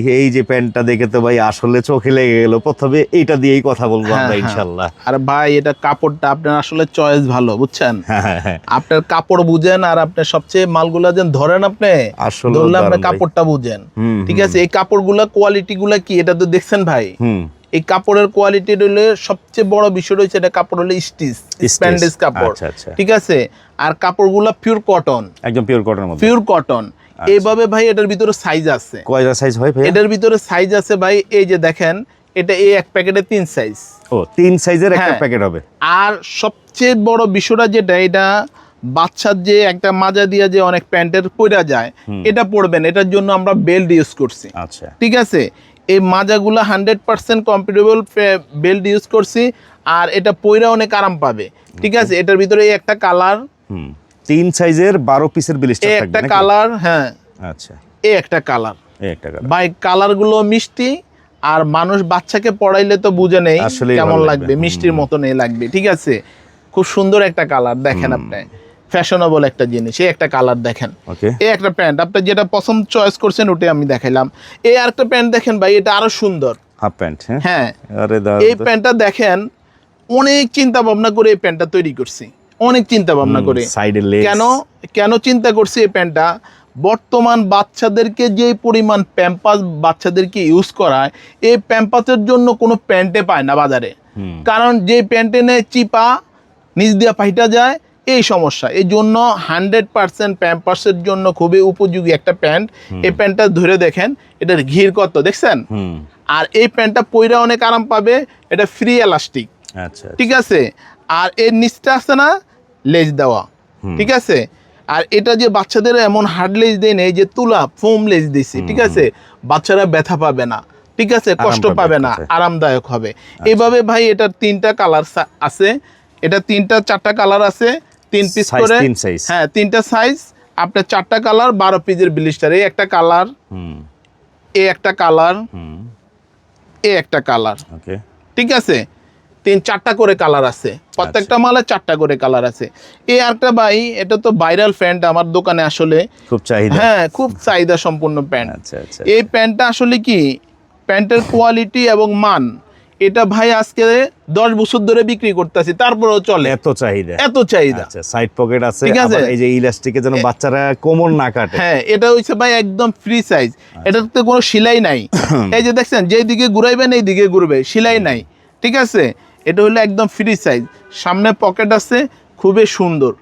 এই যে প্যান্টটা দেখে তো ভাই আসলে চোখে লেগে গেল। প্রথমে এটা দিয়েই কথা বলব হ্যাঁ, আমরা ইনশাআল্লাহ ইনশাল্লাহ। আর ভাই এটা কাপড়টা আপনার আসলে চয়েস ভালো বুঝছেন? হ্যাঁ হ্যাঁ হ্যাঁ। আপনার কাপড় বুঝেন আর আপনার সবচেয়ে মালগুলা যেন ধরেন আপনি আসলে আপনার কাপড়টা বুঝেন। ঠিক আছে এই কাপড়গুলা কোয়ালিটি গুলা কি? এটা তো দেখছেন ভাই। হুম। এই কাপড়ের কোয়ালিটি হলে সবচেয়ে বড় বিষয় রয়েছে এটা কাপড় হলে স্টিচ। স্প্যান্ডেজ কাপড়। আচ্ছা, আচ্ছা। ঠিক আছে? আর কাপড়গুলা পিওর কটন একদম পিওর মধ্যে। পিওর কটন এইভাবে ভাই এটার ভিতরে সাইজ আছে। কয়টা সাইজ হয় ভাই এটার ভিতরে সাইজ আছে ভাই এই যে দেখেন এটা এই এক প্যাকেটে তিন সাইজ ও তিন সাইজের একটা। প্যাকেট হবে। আর সবচেয়ে বড় বিষয়টা যেটা এটা বাচ্চার যে একটা মাজা দিয়ে যে অনেক প্যান্টের পরা যায় এটা পরবেন। এটার জন্য আমরা বেল্ট ইউজ করছি। আচ্ছা। ঠিক আছে? এই মাজাগুলো hundred percent compatible belt use করছি আর এটা পইরা অনেক আরাম পাবে। ঠিক আছে? এটার ভিতরে এই একটা কালার হুম। তিন সাইজের বারো পিসের ব্লিস্টার একটা কালার হ্যাঁ। আচ্ছা। এই একটা কালার এই একটা কালার ভাই কালারগুলো মিষ্টি আর মানুষ বাচ্চাকে পড়াইলে তো বুঝে নেই কেমন লাগবে। লাগবে। মিষ্টির মতনই লাগবে ঠিক আছে? খুব সুন্দর একটা কালার দেখেন আপনি। ফ্যাশনেবল একটা জিনিস এই একটা কালার দেখেন। এই একটা প্যান্ট আপনি যেটা পছন্দ চয়েস করছেন ওটাই আমি দেখাইলাম। এই আরেকটা প্যান্ট দেখেন ভাই এটা আরও সুন্দর। হাফ প্যান্ট হ্যাঁ? হ্যাঁ। এই প্যান্টটা দেখেন অনেক চিন্তা ভাবনা করে এই প্যান্টটা তৈরি করছি। অনেক চিন্তা ভাবনা করে। কেন কেন চিন্তা করছি এই প্যান্টটা বর্তমান বাচ্চাদেরকে যে পরিমাণ প্যাম্পাস বাচ্চাদেরকে ইউজ করায় এই প্যাম্পাসের জন্য কোনো প্যান্টে পায় না বাজারে। কারণ যে প্যান্টে নেয় চিপা নিচ দিয়ে পাইটা যায় এই সমস্যা। এই জন্য হান্ড্রেড পার্সেন্ট প্যাম্পার্সের জন্য খুবই উপযোগী একটা প্যান্ট। এই প্যান্টটা ধরে দেখেন এটার ঘির কত দেখছেন? আর এই প্যান্টটা পইরা অনেক আরাম পাবে এটা ফ্রি এলাস্টিক আচ্ছা ঠিক আছে? আর এর নিচটা আছে না লেজ দেওয়া। ঠিক আছে? আর এটা যে বাচ্চাদের এমন হার্ড লেজ দেয় নেই যে তুলা ফোম লেজ দিছি ঠিক আছে? বাচ্চারা ব্যথা পাবে না ঠিক আছে? কষ্ট পাবে না আচ্ছা। আরামদায়ক হবে। এইভাবে ভাই এটার তিনটা কালার আছে। এটা তিনটা চারটা কালার আছে। তিন পিস করে হ্যাঁ তিনটা সাইজ আপনার চারটা কালার বারো পিসের ব্লিস্টার এই একটা কালার হুম। এই একটা কালার হুম। এই একটা কালার ঠিক আছে? তিন চারটা করে কালার আছে। প্রত্যেকটা মালে চারটা করে কালার আছে। এই আরেকটা ভাই এটা তো ভাইরাল প্যান্ট আমার দোকানে আসলে। খুব চাহিদা। হ্যাঁ খুব চাহিদা সম্পূর্ণ প্যান্ট আচ্ছা আচ্ছা। এই প্যান্টটা আসলে কি? প্যান্টের কোয়ালিটি এবং মান। এটা ভাই আজকে দশ বছর ধরে বিক্রি করতেছি তারপরেও চলে। এত চাহিদা। এত চাহিদা। আচ্ছা সাইড পকেট আছে ঠিক আছে। এই যে ইলাস্টিকে যেন বাচ্চারা কোমর না কাটে। হ্যাঁ এটা হচ্ছে ভাই একদম ফ্রি সাইজ এটাতে কোনো সেলাই নাই। এই যে দেখছেন যেই দিকে ঘুরাইবেন এই দিকে ঘুরবে সেলাই নাই। ঠিক আছে? এটা হলো একদম ফ্রি সাইজ সামনে পকেট আছে খুবই সুন্দর।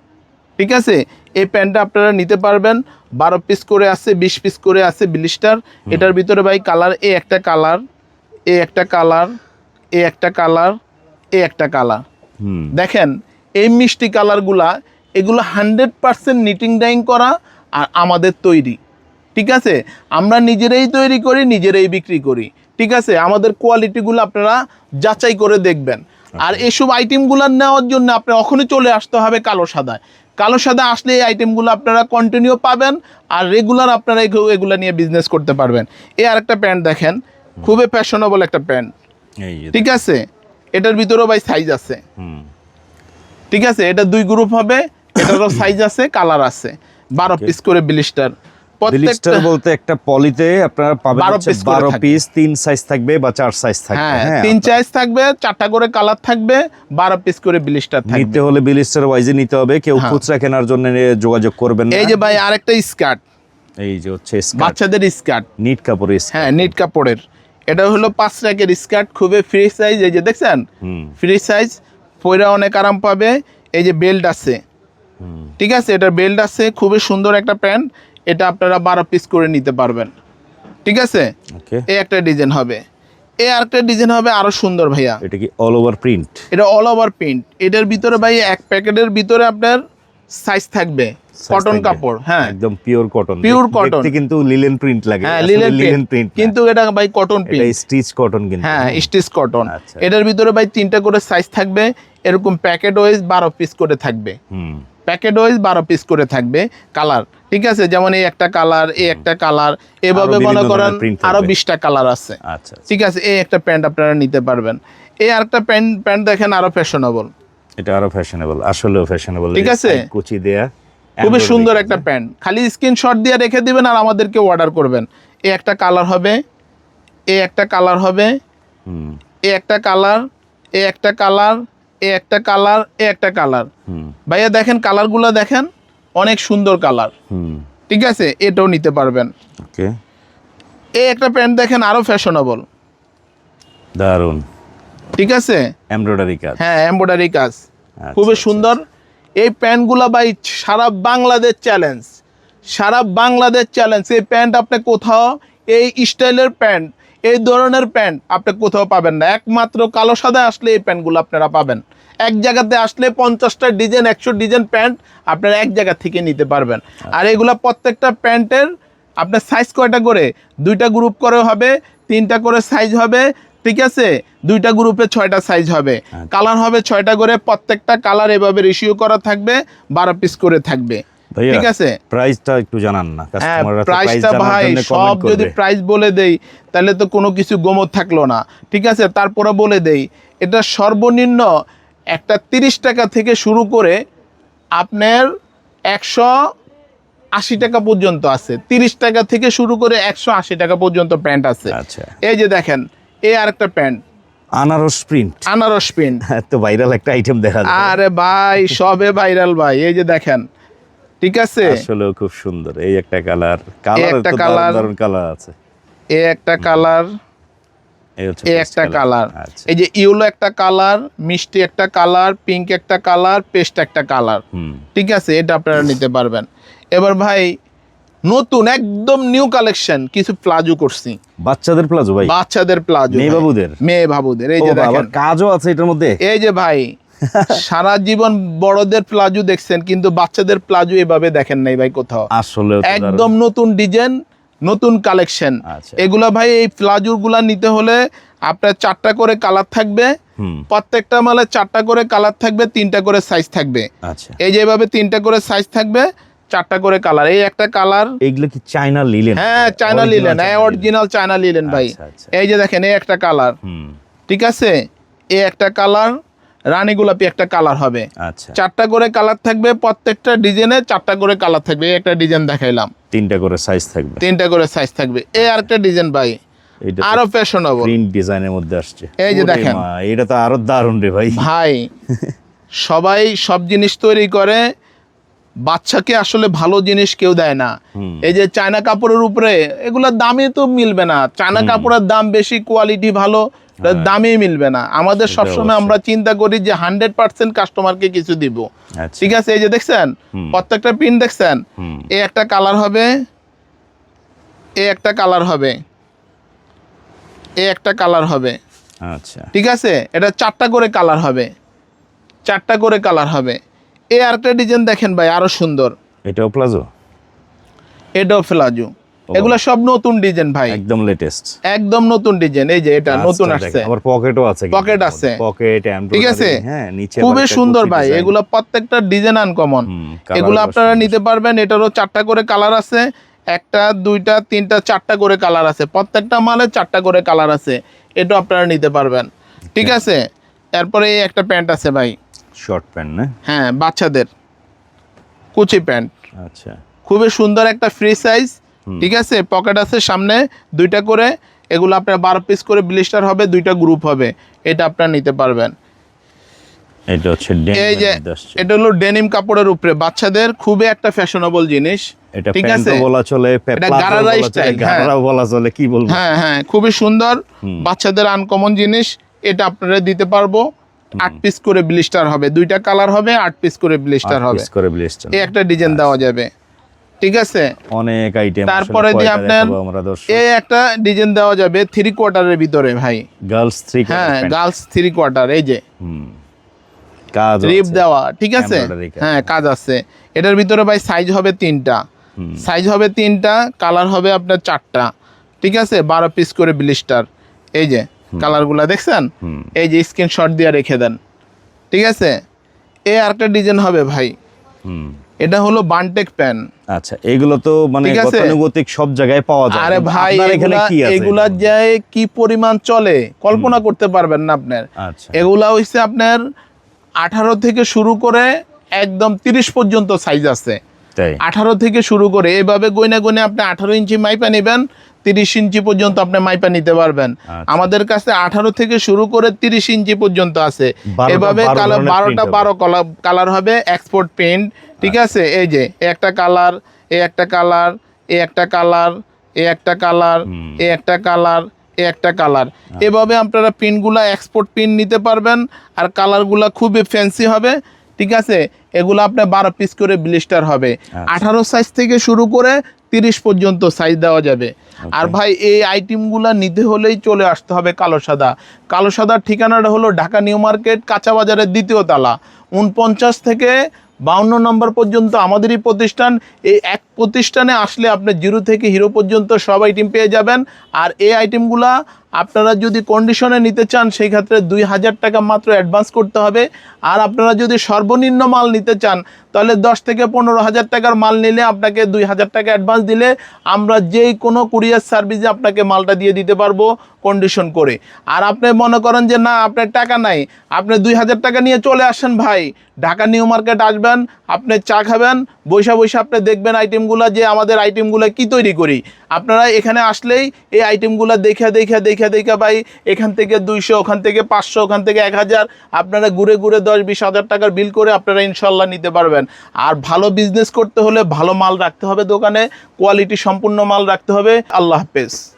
ঠিক আছে? এই প্যান্টটা আপনারা নিতে পারবেন। বারো পিস করে আছে বিশ পিস করে আছে ব্লিস্টার এটার ভিতরে ভাই কালার এ একটা কালার এ একটা কালার এ একটা কালার এ একটা কালার। দেখেন এই মিষ্টি কালারগুলা এগুলো হান্ড্রেড পার্সেন্ট নিটিং ডাইং করা আর আমাদের তৈরি। ঠিক আছে? আমরা নিজেরাই তৈরি করি নিজেরাই বিক্রি করি। ঠিক আছে? আমাদের কোয়ালিটিগুলো আপনারা যাচাই করে দেখবেন। আর এসব আইটেমগুলো নেওয়ার জন্য আপনার ওখানে চলে আসতে হবে কালো সাদায়। কালো সাদা আসলে এই আইটেমগুলো আপনারা কন্টিনিউ পাবেন আর রেগুলার আপনারা এগু- এগুলো নিয়ে বিজনেস করতে পারবেন। এ আর একটা প্যান্ট দেখেন। খুবই ফ্যাশনেবল একটা প্যান্ট। ঠিক আছে? এটার ভিতরেও ভাই সাইজ আছে। ঠিক আছে? এটা দুই গ্রুপ হবে এটারও সাইজ আছে কালার আছে। বারো পিস করে ব্লিস্টার ব্লিস্টার বলতে একটা পলিতে আপনারা পাবেন 12 হচ্ছে piece করে 12 থাকবে। পিস তিন সাইজ থাকবে বা চার সাইজ থাকবে। হ্যাঁ হ্যাঁ তিন সাইজ থাকবে চারটা করে কালার থাকবে বারো পিস করে ব্লিস্টার থাকবে। নিতে হলে ব্লিস্টার ওয়াইজে নিতে হবে কেউ হ্যাঁ। খুচরা কেনার জন্য যোগাযোগ করবেন না। এই যে ভাই আরেকটা স্কার্ট এই যে হচ্ছে স্কার্ট বাচ্চাদের স্কার্ট নিট কাপড়ের হ্যাঁ নিট কাপড়ের। এটা হলো পাঁচ র্যাকের স্কার্ট খুবই ফ্রি সাইজ এই যে দেখছেন? ফ্রি সাইজ পয়রা অনেক আরাম পাবে এই যে বেল্ট আছে। ঠিক আছে? এটার বেল্ট আছে খুবই সুন্দর একটা প্যান্ট এটা আপনারা বারো পিস করে নিতে পারবেন। ঠিক আছে? এই একটা ডিজাইন হবে। এই আরেকটা ডিজাইন হবে আরও সুন্দর ভাইয়া। এটা কি অল ওভার প্রিন্ট এটা অল ওভার প্রিন্ট এটার ভিতরে ভাই এক প্যাকেটের ভিতরে আপনার সাইজ থাকবে। কটন কাপড় হ্যাঁ। একদম পিওর কটন cotton। দেখতে কিন্তু লিলেন প্রিন্ট লাগে। হ্যাঁ লিলেন লিলেন প্রিন্ট প্রিন্ট কিন্তু এটা ভাই কটন এটা স্টিচ কটন কিন্তু। হ্যাঁ স্টিচ কটন আচ্ছা। এটার ভিতরে ভাই তিনটা করে সাইজ থাকবে। এরকম প্যাকেট ওয়াইজ বারো পিস করে থাকবে। হুম। প্যাকেট ওয়াইজ বারো পিস করে থাকবে কালার ঠিক আছে? যেমন এই একটা কালার এই একটা কালার এভাবে মনে করেন আরও বিশটা কালার আছে। আচ্ছা ঠিক আছে? এই একটা প্যান্ট আপনারা নিতে পারবেন। এই আরেকটা প্যান্ট প্যান্ট দেখেন আরও ফ্যাশনেবল এটা আরও ফ্যাশনেবল আসলেও ফ্যাশনেবল ঠিক আছে? কুচি দেয়া। খুবই সুন্দর একটা প্যান্ট। খালি স্ক্রিনশট দিয়ে রেখে দিবেন আর আমাদেরকে অর্ডার করবেন। এ একটা কালার হবে এ একটা কালার হবে এ একটা কালার এ একটা কালার এ একটা কালার এ একটা কালার। হুম। ভাইয়া দেখেন কালারগুলো দেখেন অনেক সুন্দর কালার। হুম। ঠিক আছে? এটাও নিতে পারবেন। ওকে। এই একটা প্যান্ট দেখেন আরও ফ্যাশনেবল দারুণ ঠিক আছে? এমব্রয়ডারি কাজ। হ্যাঁ এমব্রয়ডারি কাজ। আচ্ছা, খুবই আচ্ছা, সুন্দর। এই প্যান্টগুলো ভাই সারা বাংলাদেশ চ্যালেঞ্জ সারা বাংলাদেশ চ্যালেঞ্জ এই প্যান্ট আপনি কোথাও, এই স্টাইলের প্যান্ট, এই ধরনের প্যান্ট আপনি কোথাও পাবেন না। একমাত্র কালো সাদা আসলে এই প্যান্টগুলো আপনারা পাবেন। এক জায়গাতে আসলে পঞ্চাশটা ডিজাইন, একশো ডিজাইন প্যান্ট আপনারা এক জায়গা থেকে নিতে পারবেন। আর এগুলা প্রত্যেকটা প্যান্টের আপনার সাইজ কয়টা করে? দুইটা গ্রুপ করে হবে, তিনটা করে সাইজ হবে ঠিক আছে? দুইটা গ্রুপে ছয়টা সাইজ হবে। কালার হবে ছয়টা করে প্রত্যেকটা কালার এভাবে রেশিও করা থাকবে বারো পিস করে থাকবে। ঠিক আছে? প্রাইসটা একটু জানান না হ্যাঁ প্রাইসটা ভাই সব যদি প্রাইস বলে দেই তাহলে তো কোনো কিছু গোমত থাকল না। ঠিক আছে? তারপরে বলে দেই এটা সর্বনিম্ন একটা তিরিশ টাকা থেকে শুরু করে আপনার একশো আশি টাকা পর্যন্ত আছে। তিরিশ টাকা থেকে শুরু করে একশো আশি টাকা পর্যন্ত প্যান্ট আছে। আচ্ছা। এই যে দেখেন এই আরেকটা প্যান্ট। আনারস প্রিন্ট। আনারস প্যান্ট তো ভাইরাল একটা আইটেম দেখা যায়। আরে ভাই সবে ভাইরাল ভাই এই যে দেখেন ঠিক আছে? আসলেও খুব সুন্দর এই একটা কালার। কালার একটা colour। দারুণ কালার আছে। এই একটা কালার। এই একটা কালার। আচ্ছা। এই যে ইউলো একটা কালার মিষ্টি একটা কালার পিঙ্ক একটা কালার পেস্ট একটা কালার। হুম। ঠিক আছে? এটা আপনারা নিতে পারবেন। এবার ভাই নতুন একদম নিউ কালেকশন কিছু প্লাজো করছি। বাচ্চাদের প্লাজো ভাই? বাচ্চাদের প্লাজো মেয়ে বাবুদের? মেয়ে বাবুদের এই যে দেখেন। কাজও আছে এটার মধ্যে? এই যে ভাই সারা জীবন বড়দের প্লাজো দেখছেন কিন্তু বাচ্চাদের প্লাজো এভাবে দেখেন নাই ভাই কোথাও। আসলে একদম নতুন ডিজাইন নতুন কালেকশন আচ্ছা। এগুলা ভাই এই প্লাজোরগুলা নিতে হলে আপনার চারটা করে কালার থাকবে প্রত্যেকটা মালে চারটা করে কালার থাকবে তিনটা করে সাইজ থাকবে। আচ্ছা। এই যে এভাবে তিনটা করে সাইজ থাকবে চারটা করে কালার এই একটা কালার এইগুলো কি চায়না লিলেন হ্যাঁ চায়না লিলেন হ্যাঁ অরিজিনাল চায়না লিলেন ভাই। আচ্ছা, আচ্ছা। এই যে দেখেন এই একটা কালার ঠিক আছে? এই একটা কালার রানী গোলাপি একটা কালার হবে। আচ্ছা। চারটা করে কালার থাকবে প্রত্যেকটা ডিজাইনে চারটা করে কালার থাকবে। এই একটা ডিজাইন দেখাইলাম। তিনটা করে সাইজ থাকবে। তিনটা করে সাইজ থাকবে। এই আরেকটা ডিজাইন ভাই। আরও ফ্যাশনেবল প্রিন্ট ডিজাইনের মধ্যে আসছে। এই যে দেখেন। এটা তো আরও দারুণ রে ভাই। ভাই সবাই সব জিনিস তৈরি করে বাচ্চাকে আসলে ভালো জিনিস কেউ দেয় না। এই যে চায়না কাপড়ের উপরে এগুলোর দামে তো মিলবে না। চায়না কাপড়ের দাম বেশি কোয়ালিটি ভালো এটার দামই মিলবে না। আমাদের সবসময় আমরা চিন্তা করি যে হান্ড্রেড পার্সেন্ট কাস্টমারকে কিছু দিব। আচ্ছা। ঠিক আছে এই যে দেখছেন? প্রত্যেকটা প্রিন্ট দেখছেন? এ একটা কালার হবে এ একটা কালার হবে এ একটা কালার হবে। আচ্ছা। ঠিক আছে? এটা চারটা করে কালার হবে। চারটা করে কালার হবে। এই আরেকটা ডিজাইন দেখেন ভাই আরও সুন্দর। এটাও প্লাজো এটাও প্লাজো এগুলো সব নতুন ডিজাইন ভাই। একদম লেটেস্ট একদম নতুন ডিজাইন এই যে এটা নতুন আসছে। আবার পকেটও আছে Pocket আছে। পকেট ঠিক আছে? হ্যাঁ নিচে খুবই সুন্দর ভাই। এগুলো প্রত্যেকটা ডিজাইন আনকমন এগুলো আপনারা নিতে পারবেন এটারও চারটা করে কালার আছে। একটা দুইটা তিনটা চারটা করে কালার আছে। প্রত্যেকটা মালে চারটা করে কালার আছে। এটা আপনারা নিতে পারবেন। ঠিক আছে? তারপরে এই একটা প্যান্ট আছে ভাই। শর্ট প্যান্ট না? হ্যাঁ বাচ্চাদের। কুচি প্যান্ট। আচ্ছা। খুবই সুন্দর একটা ফ্রি সাইজ ঠিক আছে? পকেট আছে সামনে দুইটা করে। এগুলো আপনার বারো পিস করে ব্লিস্টার হবে দুইটা গ্রুপ হবে। এটা আপনারা নিতে পারবেন। এটা হচ্ছে এই যে denim মধ্যে আসছে। এটা হলো ডেনিম কাপড়ের উপরে। বাচ্চাদের খুবই একটা ফ্যাশনেবল জিনিস এটা ঠিক আছে? বলা চলে এটা গারারা হ্যাঁ। গারারা বলা চলে কি বলব? হ্যাঁ হ্যাঁ খুবই সুন্দর। বাচ্চাদের আনকমন জিনিস এটা আপনারা দিতে পারব। আট পিস করে ব্লিস্টার হবে। দুইটা কালার হবে আট পিস করে ব্লিস্টার হবে। করে ব্লেস্টার এই একটা ডিজাইন দেওয়া যাবে। ঠিক আছে? অনেক আইটেম তারপরে দিয়ে আপনার এই একটা ডিজাইন দেওয়া যাবে থ্রি কোয়ার্টারের ভিতরে ভাই। গার্লস থ্রি হ্যাঁ গার্লস থ্রি কোয়ার্টার এই যে। কাজ রিপ দেওয়া ঠিক আছে? হ্যাঁ কাজ আছে। এটার ভিতরে ভাই সাইজ হবে তিনটা। সাইজ হবে তিনটা কালার হবে আপনার চারটা। ঠিক আছে? বারো পিস করে ব্লিস্টার এই যে। কালারগুলা দেখছেন? এই যে স্ক্রিনশট দিয়ে রেখে দেন। ঠিক আছে? এই আরেকটা ডিজাইন হবে ভাই। এটা হলো বানটেক প্যান। আচ্ছা এগুলো তো মানে গতানুগতিক সব জায়গায় পাওয়া যায়। আরে ভাই এখানে কি আছে এগুলা যায় কি পরিমাণ চলে কল্পনা করতে পারবেন না আপনার। আচ্ছা। এগুলা হইছে আপনার আঠারো থেকে শুরু করে একদম তিরিশ পর্যন্ত সাইজ আছে। তাই। আঠারো থেকে শুরু করে এভাবে গইনা গইনে আপনি আঠারো ইঞ্চি মাইপা নেবেন তিরিশ ইঞ্চি পর্যন্ত আপনি মাইপা নিতে পারবেন। আচ্ছা। আমাদের কাছে আঠারো থেকে শুরু করে তিরিশ ইঞ্চি পর্যন্ত আছে। এভাবে কালার বারোটা। বারো কালার হবে এক্সপোর্ট প্রিন্ট ঠিক আছে? এই যে একটা কালার এ একটা কালার এ একটা কালার এ একটা কালার এ একটা কালার এ একটা কালার। এভাবে আপনারা পিনগুলা এক্সপোর্ট পিন নিতে পারবেন আর কালারগুলা খুবই ফ্যান্সি হবে ঠিক আছে? এগুলো আপনার বারো পিস করে ব্লিস্টার হবে। আঠারো সাইজ থেকে শুরু করে তিরিশ পর্যন্ত সাইজ দেওয়া যাবে। আর ভাই, এই আইটেমগুলো নিতে হলেই চলে আসতে হবে কালো সাদা। কালো সাদার ঠিকানাটা হলো ঢাকা নিউ মার্কেট, কাঁচা বাজারের দ্বিতীয় তালা। উনপঞ্চাশ থেকে বাউন্ন নম্বর পর্যন্ত আমাদেরই প্রতিষ্ঠান। এই এক প্রতিষ্ঠানে আসলে আপনি জিরো থেকে হিরো পর্যন্ত সব আইটেম পেয়ে যাবেন। আর এই আইটেমগুলা আপনারা যদি কন্ডিশনে নিতে চান সেই ক্ষেত্রে দুই হাজার টাকা মাত্র অ্যাডভান্স করতে হবে। আর আপনারা যদি সর্বনিম্ন মাল নিতে চান, তাহলে দশ থেকে পনেরো হাজার টাকার মাল নিলে আপনাকে দুই হাজার টাকা অ্যাডভান্স দিলে আমরা যেই কোনো কুরিয়ার সার্ভিসে আপনাকে মালটা দিয়ে দিতে পারব কন্ডিশন করে। আর আপনি মনে করেন যে, না, আপনার টাকা নাই। আপনি দুই হাজার টাকা নিয়ে চলে আসেন ভাই। ঢাকা নিউ মার্কেট আসবেন, আপনি চা খাবেন বৈশা বৈশা আপনি দেখবেন আইটেমগুলো যে আমাদের আইটেমগুলো কি তৈরি করি। আপনারা এখানে আসলেই এই আইটেমগুলো দেখে দেখে দেখে দেখে ভাই এখান থেকে দুইশো, ওখান থেকে পাঁচশো, ওখান থেকে এক হাজার, আপনারা ঘুরে ঘুরে দশ বিশ হাজার টাকার বিল করে আপনারা ইনশাল্লাহ নিতে পারবেন। আর ভালো বিজনেস করতে হলে ভালো মাল রাখতে হবে দোকানে কোয়ালিটি সম্পূর্ণ মাল রাখতে হবে। আল্লাহ হাফেজ।